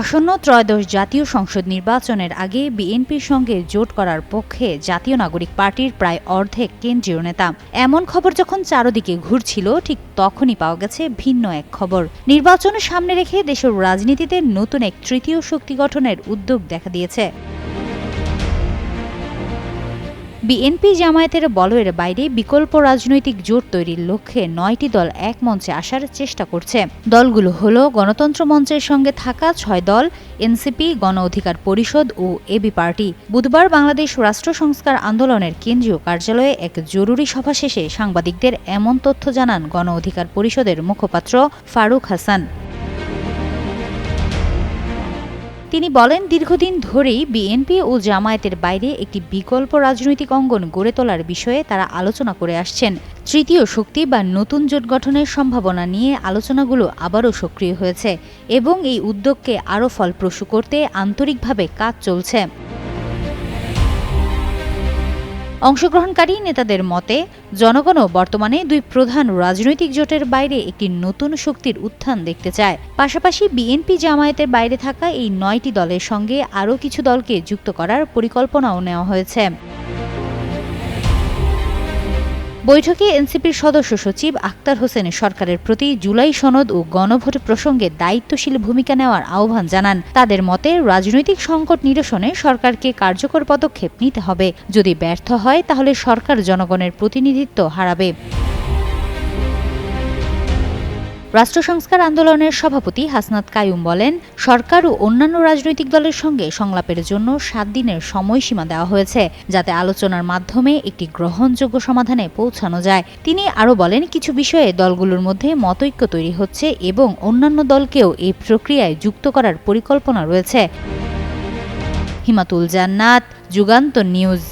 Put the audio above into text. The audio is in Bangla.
আসন্ন ত্রয়োদশ জাতীয় সংসদ নির্বাচনের আগে বিএনপির সঙ্গে জোট করার পক্ষে জাতীয় নাগরিক পার্টির প্রায় অর্ধেক কেন্দ্রীয় নেতা। এমন খবর যখন চারদিকে ঘুরছিল, ঠিক তখনই পাওয়া গেছে ভিন্ন এক খবর। নির্বাচন সামনে রেখে দেশের রাজনীতিতে নতুন এক তৃতীয় শক্তি গঠনের উদ্যোগ দেখা দিয়েছে। বিএনপি জামায়াতের বলয়ের বাইরে বিকল্প রাজনৈতিক জোট তৈরির লক্ষ্যে নয়টি দল এক মঞ্চে আসার চেষ্টা করছে। দলগুলো হল গণতন্ত্র মঞ্চের সঙ্গে থাকা ছয় দল, এনসিপি, গণ অধিকার পরিষদ ও এবি পার্টি। বুধবার বাংলাদেশ রাষ্ট্র সংস্কার আন্দোলনের কেন্দ্রীয় কার্যালয়ে এক জরুরি সভা শেষে সাংবাদিকদের এমন তথ্য জানান গণ অধিকার পরিষদের মুখপাত্র ফারুক হাসান। তিনি বলেন, দীর্ঘদিন ধরেই বিএনপি ও জামায়াতের বাইরে একটি বিকল্প রাজনৈতিক অঙ্গন গড়ে তোলার বিষয়ে তারা আলোচনা করে আসছেন। তৃতীয় শক্তি বা নতুন জোট গঠনের সম্ভাবনা নিয়ে আলোচনাগুলো আবারও সক্রিয় হয়েছে এবং এই উদ্যোগকে আরও ফলপ্রসূ করতে আন্তরিকভাবে কাজ চলছে। অংশগ্রহণকারী নেতাদের মতে, জনগণও বর্তমানে দুই প্রধান রাজনৈতিক জোটের বাইরে একটি নতুন শক্তির উত্থান দেখতে চায়। পাশাপাশি বিএনপি জামায়াতের বাইরে থাকা এই নয়টি দলের সঙ্গে আরও কিছু দলকে যুক্ত করার পরিকল্পনাও নেওয়া হয়েছে। বৈঠকে এনসিপির সদস্য সচিব আক্তার হোসেন সরকারের প্রতি জুলাই সনদ ও গণভোট প্রসঙ্গে দায়িত্বশীল ভূমিকা নেওয়ার আহ্বান জানান। তাদের মতে, রাজনৈতিক সংকট নিরসনে সরকারকে কার্যকর পদক্ষেপ নিতে হবে। যদি ব্যর্থ হয়, তাহলে সরকার জনগণের প্রতিনিধিত্ব হারাবে। রাষ্ট্র সংস্কার আন্দোলনের সভাপতি হাসনাত কায়ুম বলেন, সরকার ও অন্যান্য রাজনৈতিক দলের সঙ্গে সংলাপের জন্য সাত দিনের সময়সীমা দেওয়া হয়েছে, যাতে আলোচনার মাধ্যমে একটি গ্রহণযোগ্য সমাধানে পৌঁছানো যায়। তিনি আরও বলেন, কিছু বিষয়ে দলগুলোর মধ্যে মতৈক্য তৈরি হচ্ছে এবং অন্যান্য দলকেও এই প্রক্রিয়ায় যুক্ত করার পরিকল্পনা রয়েছে। হিমাতুল জান্নাত, যুগান্ত নিউজ।